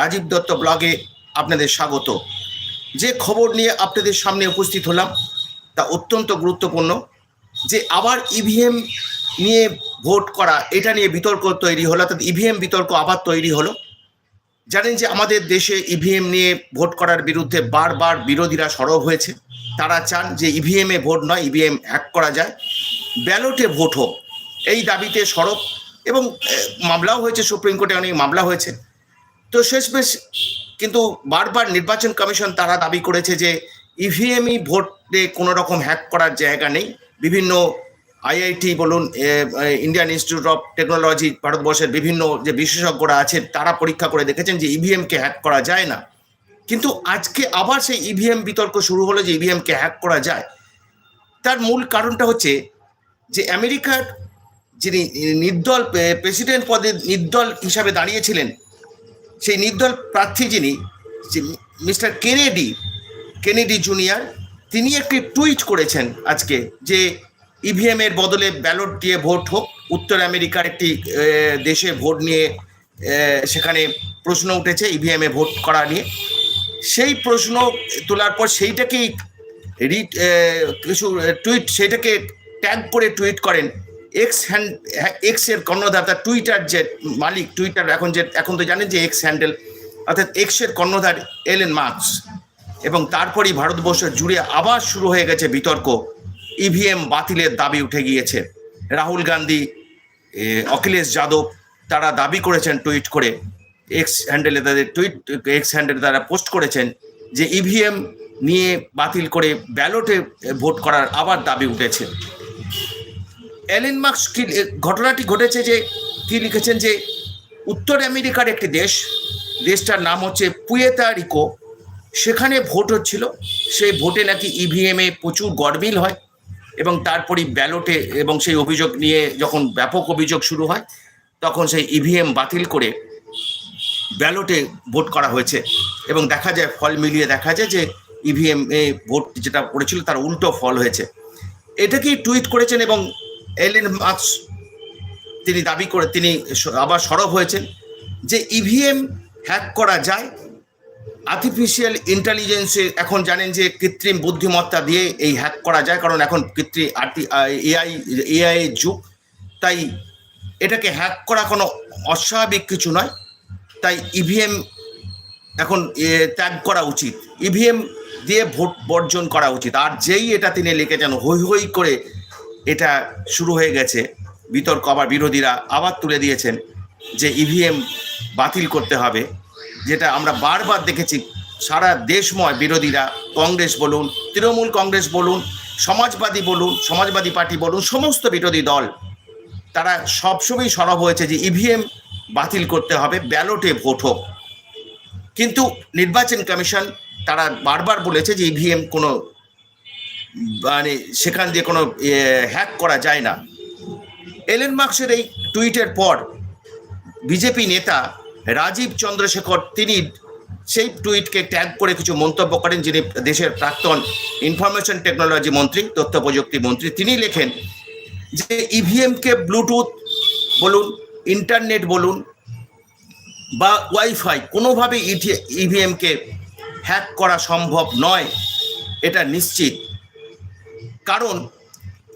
রাজীব দত্ত ব্লগে আপনাদের স্বাগত। যে খবর নিয়ে আপনাদের সামনে উপস্থিত হলাম, তা অত্যন্ত গুরুত্বপূর্ণ। যে আবার ইভিএম নিয়ে ভোট করা, এটা নিয়ে বিতর্ক তৈরি হলো, অর্থাৎ ইভিএম বিতর্ক আবার তৈরি হলো। জানেন যে আমাদের দেশে ইভিএম নিয়ে ভোট করার বিরুদ্ধে বারবার বিরোধীরা সরব হয়েছে। তারা চান যে ইভিএমে ভোট নয় ইভিএম হ্যাক করা যায়। ব্যালটে ভোট হোক, এই দাবিতে সরব। এবং মামলাও হয়েছে, সুপ্রিম কোর্টে অনেক মামলা হয়েছে। তো শেষমেশ কিন্তু বারবার নির্বাচন কমিশন তারা দাবি করেছে যে ইভিএমই ভোটে কোনো রকম হ্যাক করার জায়গা নেই। বিভিন্ন আইআইটি বলুন ইন্ডিয়ান ইনস্টিটিউট অফ টেকনোলজি ভারতবর্ষের বিভিন্ন যে বিশেষজ্ঞরা আছেন, তারা পরীক্ষা করে দেখেছেন যে ইভিএমকে হ্যাক করা যায় না। কিন্তু আজকে আবার সেই ইভিএম বিতর্ক শুরু হলো যে ইভিএমকে হ্যাক করা যায়। তার মূল কারণটা হচ্ছে যে আমেরিকার যিনি নির্দল প্রেসিডেন্ট পদে নির্দল হিসাবে দাঁড়িয়েছিলেন সেই নির্দল প্রার্থী যিনি মিস্টার কেনেডি কেনেডি জুনিয়র তিনি একটি টুইট করেছেন আজকে যে ইভিএম এর বদলে ব্যালট দিয়ে ভোট হোক, উত্তর আমেরিকার একটি দেশে ভোট নিয়ে সেখানে প্রশ্ন উঠেছে ইভিএম এ ভোট করা নিয়ে। সেই প্রশ্ন তোলার পর সেইটাকেই রিট কিছু টুইট সেটাকে ট্যাগ করে টুইট করেন এক্স হ্যান্ড এক্সের কর্ণধার টুইটার যে মালিক টুইটার এখন যে, এখন তো জানেন যে এক্স হ্যান্ডেল অর্থাৎ এক্সের কর্ণধার এলেন মার্কস এবং তারপরই ভারতবর্ষ জুড়ে আবার শুরু হয়ে গেছে বিতর্ক। ইভিএম বাতিলের দাবি উঠে গিয়েছে। রাহুল গান্ধী অখিলেশ যাদব, তারা দাবি করেছেন টুইট করে। এক্স হ্যান্ডেলে তাদের টুইট এক্স হ্যান্ডেলে তারা পোস্ট করেছেন যে ইভিএম নিয়ে বাতিল করে ব্যালটে ভোট করার আবার দাবি উঠেছে। অ্যালেন মার্কস কি ঘটনাটি ঘটেছে যে কি লিখেছেন যে উত্তর আমেরিকার একটি দেশ, দেশটার নাম হচ্ছে পুয়েতা রিকো। সেখানে ভোট হচ্ছিল সেই ভোটে নাকি ইভিএমে প্রচুর গরমিল হয় এবং তারপরই ব্যালটে এবং সেই অভিযোগ নিয়ে যখন ব্যাপক অভিযোগ শুরু হয়, তখন সেই ইভিএম বাতিল করে ব্যালটে ভোট করা হয়েছে এবং দেখা যায়, ফল মিলিয়ে দেখা যায় যে ইভিএম এ ভোট যেটা পড়েছিল তার উল্টো ফল হয়েছে। এটাকেই টুইট করেছেন এবং এলেন মার্কস তিনি দাবি করে তিনি আবার সরব হয়েছেন যে ইভিএম হ্যাক করা যায়। আর্টিফিশিয়াল ইন্টেলিজেন্সে এখন জানেন যে কৃত্রিম বুদ্ধিমত্তা দিয়ে এই হ্যাক করা যায় কারণ এখন কৃত্রিম আর্টি এআই এআই যুগ। তাই এটাকে হ্যাক করা কোনো অস্বাভাবিক কিছু নয়। তাই ইভিএম এখন এ, ত্যাগ করা উচিত। ইভিএম দিয়ে ভোট বর্জন করা উচিত। আর যেই এটা তিনি লিখেছেন হৈ হৈ করে এটা শুরু হয়ে গেছে। বিতর্ক আবার বিরোধীরা আবার তুলে দিয়েছেন যে ইভিএম বাতিল করতে হবে, যেটা আমরা বারবার দেখেছি। সারা দেশময় বিরোধীরা, কংগ্রেস বলুন, তৃণমূল কংগ্রেস বলুন, সমাজবাদী বলুন, সমাজবাদী পার্টি বলুন, সমস্ত বিরোধী দল, তারা সবসময় সরব হয়েছে যে ইভিএম বাতিল করতে হবে, ব্যালটে ভোট হোক। কিন্তু নির্বাচন কমিশন তারা বারবার বলেছে যে ইভিএম কোনো মানে সেখান দিয়ে কোনো হ্যাক করা যায় না। এলেন মার্কসের এই টুইটের পর বিজেপি নেতা রাজীব চন্দ্রশেখর, তিনি সেই টুইটকে ট্যাগ করে কিছু মন্তব্য করেন, যিনি দেশের প্রাক্তন ইনফরমেশন টেকনোলজি মন্ত্রী, তথ্য প্রযুক্তি মন্ত্রী। তিনি লেখেন যে ইভিএমকে ব্লুটুথ বলুন ইন্টারনেট বলুন, বা ওয়াইফাই কোনোভাবে ইভিএমকে হ্যাক করা সম্ভব নয়, এটা নিশ্চিত। কারণ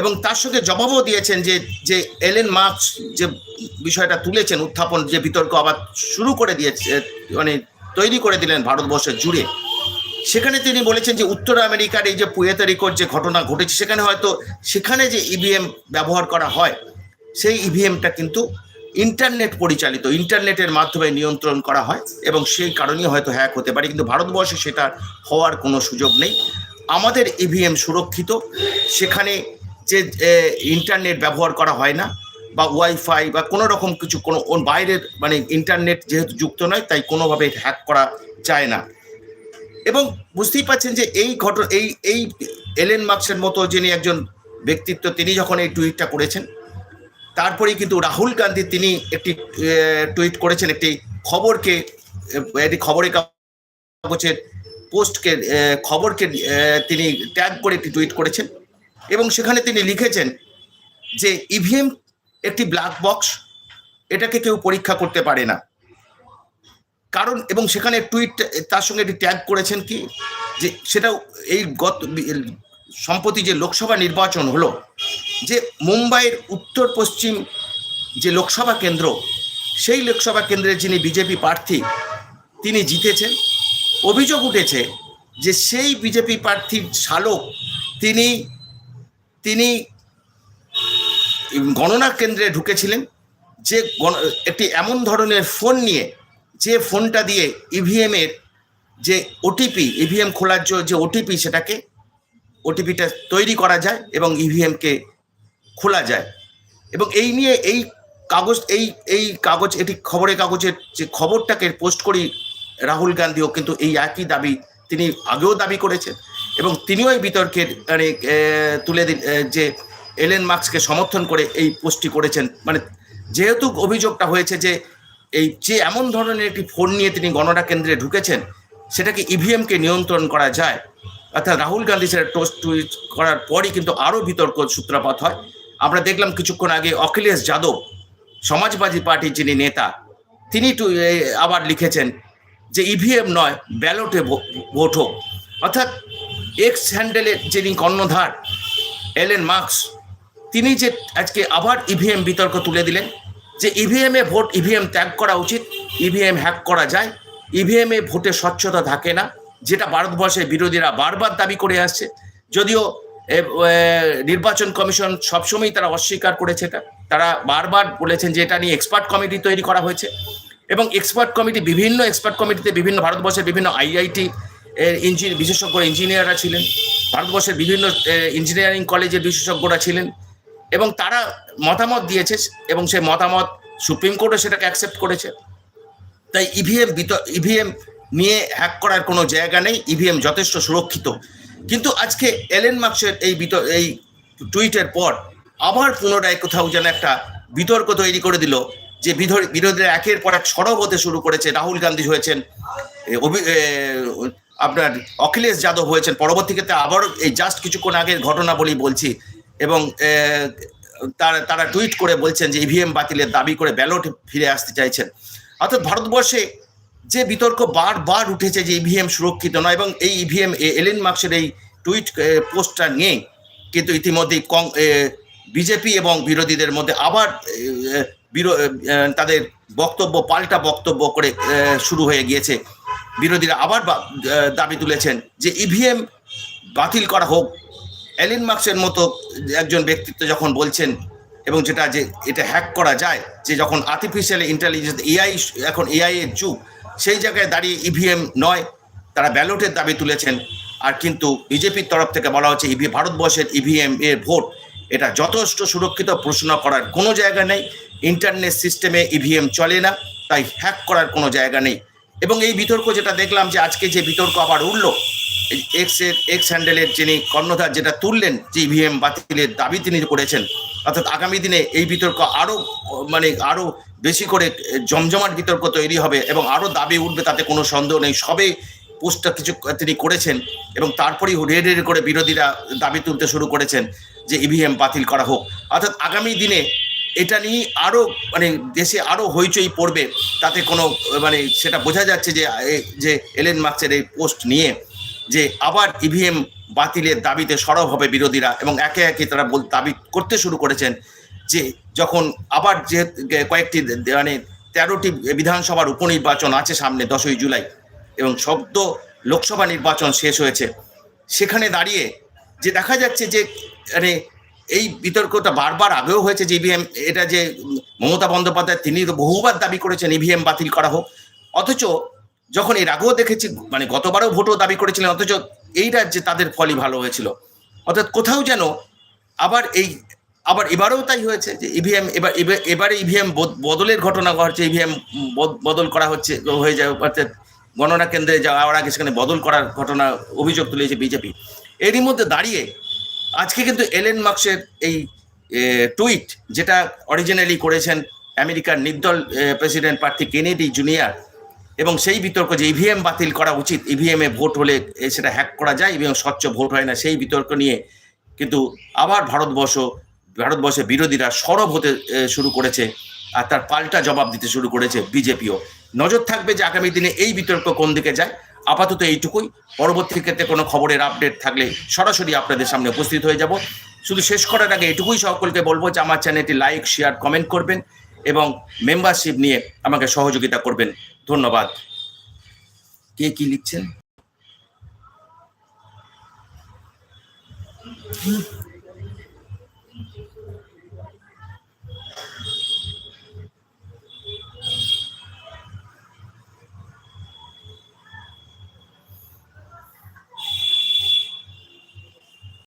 এবং তার সঙ্গে জবাবও দিয়েছেন যে যে এলেন মার্কস যে বিষয়টা তুলেছেন, উত্থাপন যে বিতর্ক আবার শুরু করে দিয়েছে মানে তৈরি করে দিলেন ভারতবর্ষের জুড়ে। সেখানে তিনি বলেছেন যে, উত্তর আমেরিকার এই যে পুয়েতারিকোর যে ঘটনা ঘটেছে, সেখানে হয়তো সেখানে যে ইভিএম ব্যবহার করা হয়, সেই ইভিএমটা কিন্তু ইন্টারনেট পরিচালিত, ইন্টারনেটের মাধ্যমে নিয়ন্ত্রণ করা হয় এবং সেই কারণেই হয়তো হ্যাক হতে পারে, কিন্তু ভারতবর্ষে সেটা হওয়ার কোনো সুযোগ নেই। আমাদের ইভিএম সুরক্ষিত, সেখানে যে ইন্টারনেট ব্যবহার করা হয় না, বা ওয়াইফাই বা কোনো রকম কিছু, কোনো বাইরের মানে ইন্টারনেট যেহেতু যুক্ত নয়, তাই কোনোভাবে হ্যাক করা যায় না। এবং বুঝতেই পারছেন যে এই ঘটনা এই এই এলেন মার্কসের মতো যিনি একজন ব্যক্তিত্ব, তিনি যখন এই টুইটটা করেছেন, তারপরেই কিন্তু রাহুল গান্ধী তিনি একটি টুইট করেছেন, একটি খবরকে একটি খবরের কাগজের পোস্টকে খবরকে তিনি ট্যাগ করে একটি টুইট করেছেন এবং সেখানে তিনি লিখেছেন যে, ইভিএম একটি ব্ল্যাক বক্স, এটাকে কেউ পরীক্ষা করতে পারে না। কারণ, এবং সেখানে টুইট, তার সঙ্গে এটি ট্যাগ করেছেন কি, যে সেটাও এই গত, সম্প্রতি যে লোকসভা নির্বাচন হলো, যে মুম্বাইয়ের উত্তর পশ্চিম যে লোকসভা কেন্দ্র, সেই লোকসভা কেন্দ্রের যিনি বিজেপি প্রার্থী, তিনি জিতেছেন। অভিযোগ উঠেছে যে সেই বিজেপি প্রার্থীর শালক তিনি তিনি গণনা কেন্দ্রে ঢুকেছিলেন যে একটি এমন ধরনের ফোন নিয়ে, যে ফোনটা দিয়ে ইভিএমের যে ওটিপি ইভিএম খোলার জন্য যে ওটিপি সেটাকে ওটিপিটা তৈরি করা যায় এবং ইভিএমকে খোলা যায়। এবং এই নিয়ে এই কাগজ, এই এই কাগজ, এটি খবরের কাগজের যে খবরটাকে পোস্ট করি রাহুল গান্ধীও কিন্তু এই একই দাবি তিনি আগেও দাবি করেছেন এবং তিনিও এই বিতর্কের মানে তুলে দিন যে এলেন মার্কসকে সমর্থন করে এই পোস্টটি করেছেন। মানে যেহেতু অভিযোগটা হয়েছে যে এই যে এমন ধরনের একটি ফোন নিয়ে তিনি গণনা কেন্দ্রে ঢুকেছেন, সেটাকে ইভিএমকে নিয়ন্ত্রণ করা যায়। অর্থাৎ রাহুল গান্ধী সেটা টোস্ট টুইট করার পরই কিন্তু আরও বিতর্ক সূত্রপাত হয়। আমরা দেখলাম কিছুক্ষণ আগে অখিলেশ যাদব, সমাজবাদী পার্টির যিনি নেতা, তিনি আবার লিখেছেন যে ইভিএম নয় ব্যালটে ভোট হোক। অর্থাৎ এক্স হ্যান্ডেলের যিনি কর্ণধার এলেন মার্কস তিনি যে আজকে আবার ইভিএম বিতর্ক তুলে দিলেন যে ইভিএম ভোট ইভিএম ত্যাগ করা উচিত ইভিএম হ্যাক করা যায়। ইভিএম ভোটে স্বচ্ছতা থাকে না, যেটা ভারতবর্ষের বিরোধীরা বারবার দাবি করে আসছে। যদিও নির্বাচন কমিশন সবসময়ই তারা অস্বীকার করেছে এটা। তারা বারবার বলেছেন যে এটা নিয়ে এক্সপার্ট কমিটি তৈরি করা হয়েছে। এবং এক্সপার্ট কমিটি বিভিন্ন এক্সপার্ট কমিটিতে বিভিন্ন ভারতবর্ষের বিভিন্ন আইআইটি ইঞ্জিন বিশেষজ্ঞ ইঞ্জিনিয়াররা ছিলেন। ভারতবর্ষের বিভিন্ন ইঞ্জিনিয়ারিং কলেজের বিশেষজ্ঞরা ছিলেন এবং তারা মতামত দিয়েছে এবং সেই মতামত সুপ্রিম কোর্টও সেটাকে অ্যাকসেপ্ট করেছে। তাই ইভিএম ইভিএম নিয়ে হ্যাক করার কোনো জায়গা নেই। ইভিএম যথেষ্ট সুরক্ষিত। কিন্তু আজকে এলেন মার্কসের এই বিত- এই টুইটের পর আবার পুনরায় কোথাও যেন একটা বিতর্ক তৈরি করে দিল যে বিরোধীরা একের পর এক সরব হতে শুরু করেছে, রাহুল গান্ধী হয়েছেন আপনার অখিলেশ যাদব হয়েছেন পরবর্তীতে আবার এই জাস্ট কিছুক্ষণ আগের ঘটনা বলি বলছি, এবং তারা তারা টুইট করে বলছেন যে ইভিএম বাতিলের দাবি করে ব্যালট ফিরে আসতে চাইছেন। অর্থাৎ ভারতবর্ষে যে বিতর্ক বারবার উঠেছে যে ইভিএম সুরক্ষিত নয়, এবং এই ইভিএম এলেন মার্কসের এই টুইট পোস্টটা নিয়ে কিন্তু ইতিমধ্যেই কং বিজেপি এবং বিরোধীদের মধ্যে আবার তাদের বক্তব্য, পাল্টা বক্তব্য করে শুরু হয়ে গিয়েছে। বিরোধীরা আবার দাবি তুলেছেন যে ইভিএম বাতিল করা হোক। এলিন মার্কসের মতো একজন ব্যক্তিত্ব যখন বলছেন, এবং যেটা যে, এটা হ্যাক করা যায়, যে যখন আর্টিফিশিয়াল ইন্টেলিজেন্স এআই এখন এআই এর যুগ, সেই জায়গায় দাঁড়িয়ে ইভিএম নয়, তারা ব্যালটের দাবি তুলেছেন। আর কিন্তু বিজেপির তরফ থেকে বলা হচ্ছে ইভি ভারতবর্ষের ইভিএম এর ভোট, এটা যথেষ্ট সুরক্ষিত প্রশ্ন করার কোনো জায়গা নেই। ইন্টারনেট সিস্টেমে ইভিএম চলে না, তাই হ্যাক করার কোনো জায়গা নেই। এবং এই বিতর্ক যেটা দেখলাম যে আজকে যে বিতর্ক আবার উঠল এক্সের এক্স হ্যান্ডেলের যিনি কর্ণধার যেটা তুললেন, যে ইভিএম বাতিলের দাবি তিনি করেছেন, অর্থাৎ আগামী দিনে এই বিতর্ক আরও মানে আরও বেশি করে জমজমাট বিতর্ক তৈরি হবে এবং আরও দাবি উঠবে, তাতে কোনো সন্দেহ নেই। সবে পোস্টটা কিছু, তিনি করেছেন এবং তারপরেই রেড রেড করে বিরোধীরা দাবি তুলতে শুরু করেছেন যে ইভিএম বাতিল করা হোক। অর্থাৎ আগামী দিনে এটা নিয়ে আরও মানে দেশে আরও হইচই পড়বে, তাতে কোনো মানে সেটা বোঝা যাচ্ছে যে যে এলেন মার্কসের এই পোস্ট নিয়ে, যে আবার ইভিএম বাতিলের দাবিতে সরব হবে বিরোধীরা এবং একে একে তারা বল, দাবি করতে শুরু করেছেন যে যখন আবার যে কয়েকটি মানে তেরোটি বিধানসভার উপনির্বাচন আছে সামনে দশই জুলাই এবং শব্দ লোকসভা নির্বাচন শেষ হয়েছে, সেখানে দাঁড়িয়ে যে দেখা যাচ্ছে যে মানে এই বিতর্কটা বারবার আগেও হয়েছে যে ইভিএম এটা যে মমতা বন্দ্যোপাধ্যায়, তিনি তো বহুবার দাবি করেছেন ইভিএম বাতিল করা হোক। অথচ যখন এর আগেও দেখেছি মানে গতবারও ভোটও দাবি করেছিলেন, অথচ এই রাজ্যে তাদের ফলই ভালো হয়েছিল। অর্থাৎ কোথাও যেন আবার এই, আবার এবারেও তাই হয়েছে যে ইভিএম এবার, এবার- এবারে ইভিএম বদলের ঘটনা ঘটছে ইভিএম বদল করা হচ্ছে, হয়ে যায়, অর্থাৎ গণনা কেন্দ্রে যাওয়ার আগে সেখানে বদল করার ঘটনা অভিযোগ তুলেছে বিজেপি। এরই মধ্যে দাঁড়িয়ে আজকে কিন্তু এলেন মার্কসের এই টুইট যেটা অরিজিনালি করেছেন আমেরিকার নির্দল প্রেসিডেন্ট প্রার্থী কেনেডি জুনিয়র। এবং সেই বিতর্ক যে ইভিএম বাতিল করা উচিত ইভিএম এ ভোট হলে সেটা হ্যাক করা যায় এবং স্বচ্ছ ভোট হয় না, সেই বিতর্ক নিয়ে কিন্তু আবার ভারতবর্ষ, ভারতবর্ষের বিরোধীরা সরব হতে শুরু করেছে আর তার পাল্টা জবাব দিতে শুরু করেছে বিজেপিও। নজর থাকবে যে আগামী দিনে এই বিতর্ক কোন দিকে যায়। আপাতত এইটুকুই। পরবর্তী ক্ষেত্রে কোনো খবরের আপডেট থাকলে সরাসরি আপনাদের সামনে উপস্থিত হয়ে যাব। শুধু শেষ করার আগে এটুকুই সকলকে বলব যে আমার চ্যানেলটি লাইক শেয়ার কমেন্ট করবেন এবং মেম্বারশিপ নিয়ে আমাকে সহযোগিতা করবেন। ধন্যবাদ। কে কি লিখছেন?